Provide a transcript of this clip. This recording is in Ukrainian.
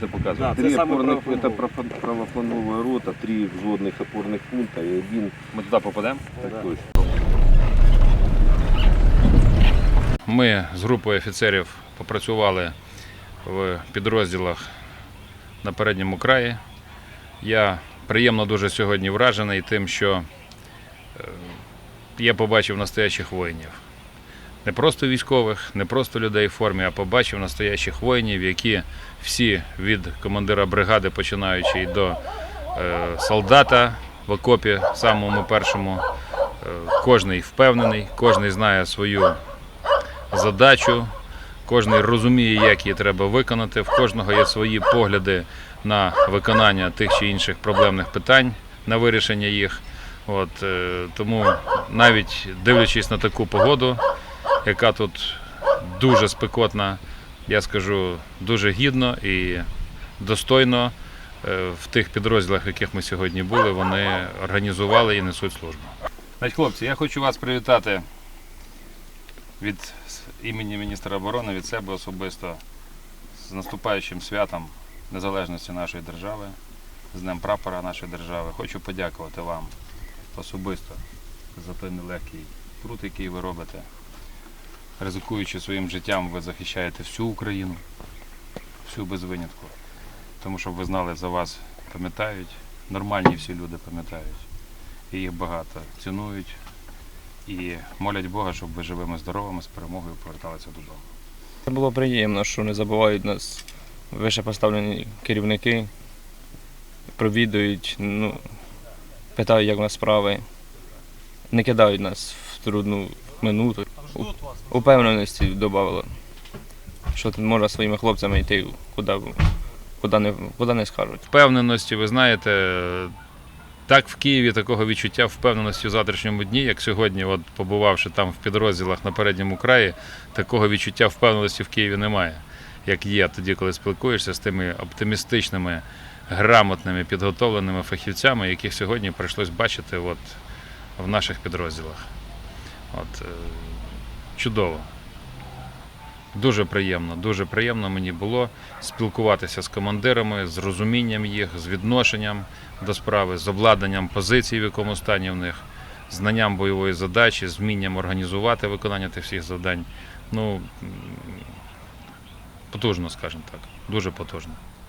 можете показувати? Да, це Три саме опорных, правофланговая. это профо- правофланговая рота, три взводных опорных пункта и один Ми туди попадемо? так Да. точно. Ми з групою офіцерів попрацювали в підрозділах на передньому краї. Я приємно дуже сьогодні вражений тим, що е, я побачив настоящих воїнів. Не просто військових, не просто людей в формі, а побачив настоящих воїнів, які всі від командира бригади, починаючи до е, солдата в окопі, самому першому, е, кожний впевнений, кожний знає свою задачу, кожен розуміє, як її треба виконати. В кожного є свої погляди на виконання тих чи інших проблемних питань, на вирішення їх. От, е, тому навіть дивлячись на таку погоду, яка тут дуже спекотна, я скажу, дуже гідно і достойно е, в тих підрозділах, в яких ми сьогодні були, вони організували і несуть службу. Значить, хлопці, я хочу вас привітати від імені міністра оборони, від себе особисто з наступаючим святом незалежності нашої держави, з Днем прапора нашої держави. Хочу подякувати вам особисто за той нелегкий труд, який ви робите. Ризикуючи своїм життям, ви захищаєте всю Україну, всю без винятку. Тому що ви знали, за вас пам'ятають, нормальні всі люди пам'ятають. І їх багато цінують, і молять Бога, щоб ви живими, здоровими, з перемогою поверталися додому. Це було приємно, що не забувають нас вище поставлені керівники, провідують, ну, питають, як у нас справи, не кидають нас в трудну минуту. У- Упевненості додавало, що тут можна своїми хлопцями йти куди, куди, не, куди не скажуть. Впевненості, ви знаєте, так в Києві такого відчуття впевненості в завтрашньому дні, як сьогодні, от побувавши там в підрозділах на передньому краї, такого відчуття впевненості в Києві немає. Як є тоді, коли спілкуєшся з тими оптимістичними, грамотними, підготовленими фахівцями, яких сьогодні прийшлось бачити от, в наших підрозділах. От, е, чудово. Дуже приємно, дуже приємно мені було спілкуватися з командирами, з розумінням їх, з відношенням до справи, з обладнанням позицій, в якому стані в них, знанням бойової задачі, з вмінням організувати виконання тих всіх завдань. Ну, потужно, скажімо так, дуже потужно.